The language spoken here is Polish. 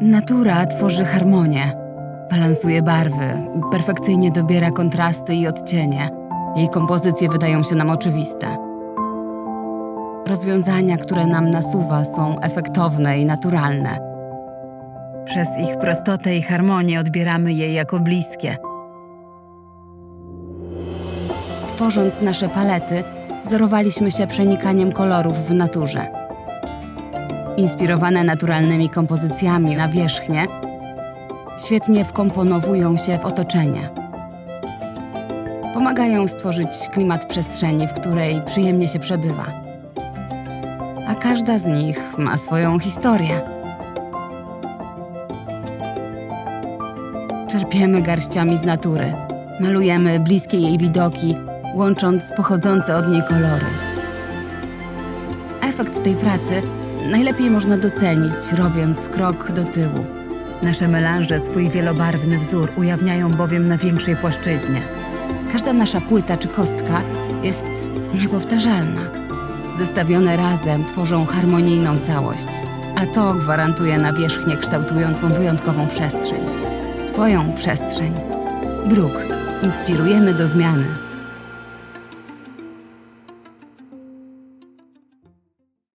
Natura tworzy harmonię, balansuje barwy, perfekcyjnie dobiera kontrasty i odcienie. Jej kompozycje wydają się nam oczywiste. Rozwiązania, które nam nasuwa, są efektowne i naturalne. Przez ich prostotę i harmonię odbieramy je jako bliskie. Tworząc nasze palety, wzorowaliśmy się przenikaniem kolorów w naturze. Inspirowane naturalnymi kompozycjami na wierzchnię, świetnie wkomponowują się w otoczenie. Pomagają stworzyć klimat przestrzeni, w której przyjemnie się przebywa. A każda z nich ma swoją historię. Czerpiemy garściami z natury, malujemy bliskie jej widoki, łącząc pochodzące od niej kolory. Efekt tej pracy najlepiej można docenić, robiąc krok do tyłu. Nasze melanże swój wielobarwny wzór ujawniają bowiem na większej płaszczyźnie. Każda nasza płyta czy kostka jest niepowtarzalna. Zestawione razem tworzą harmonijną całość, a to gwarantuje nawierzchnię kształtującą wyjątkową przestrzeń. Twoją przestrzeń. Bruk. Inspirujemy do zmiany.